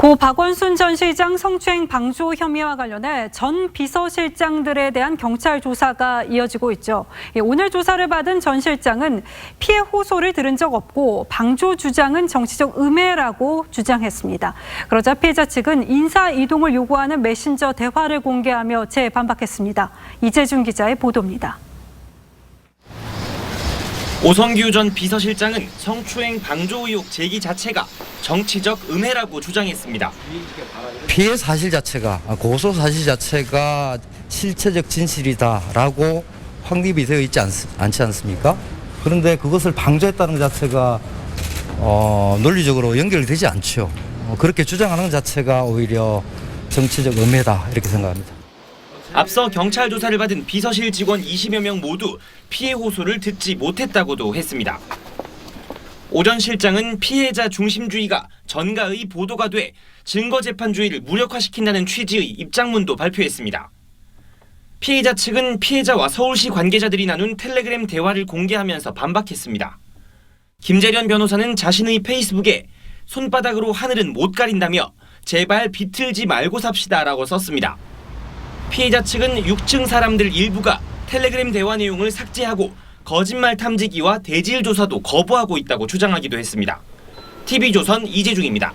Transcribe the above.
고 박원순 전 시장 성추행 방조 혐의와 관련해 전 비서실장들에 대한 경찰 조사가 이어지고 있죠. 예, 오늘 조사를 받은 전 실장은 피해 호소를 들은 적 없고 방조 주장은 정치적 음해라고 주장했습니다. 그러자 피해자 측은 인사 이동을 요구하는 메신저 대화를 공개하며 재반박했습니다. 이재준 기자의 보도입니다. 오성규 전 비서실장은 성추행 방조 의혹 제기 자체가 정치적 음해라고 주장했습니다. 피해 사실 자체가 아, 고소 사실 자체가 실체적 진실이다라고 확립이 되어 있지 않, 않지 않습니까? 그런데 그것을 방조했다는 것 자체가 어, 논리적으로 연결되지 않죠. 어, 그렇게 주장하는 것 자체가 오히려 정치적 음해다 이렇게 생각합니다. 앞서 경찰 조사를 받은 비서실 직원 20여 명 모두 피해 호소를 듣지 못했다고도 했습니다. 오전 실장은 피해자 중심주의가 전가의 보도가 돼 증거 재판주의를 무력화시킨다는 취지의 입장문도 발표했습니다. 피해자 측은 피해자와 서울시 관계자들이 나눈 텔레그램 대화를 공개하면서 반박했습니다. 김재련 변호사는 자신의 페이스북에 손바닥으로 하늘은 못 가린다며 제발 비틀지 말고 삽시다라고 썼습니다. 피해자 측은 6층 사람들 일부가 텔레그램 대화 내용을 삭제하고 거짓말 탐지기와 대질 조사도 거부하고 있다고 주장하기도 했습니다. TV조선 이재중입니다.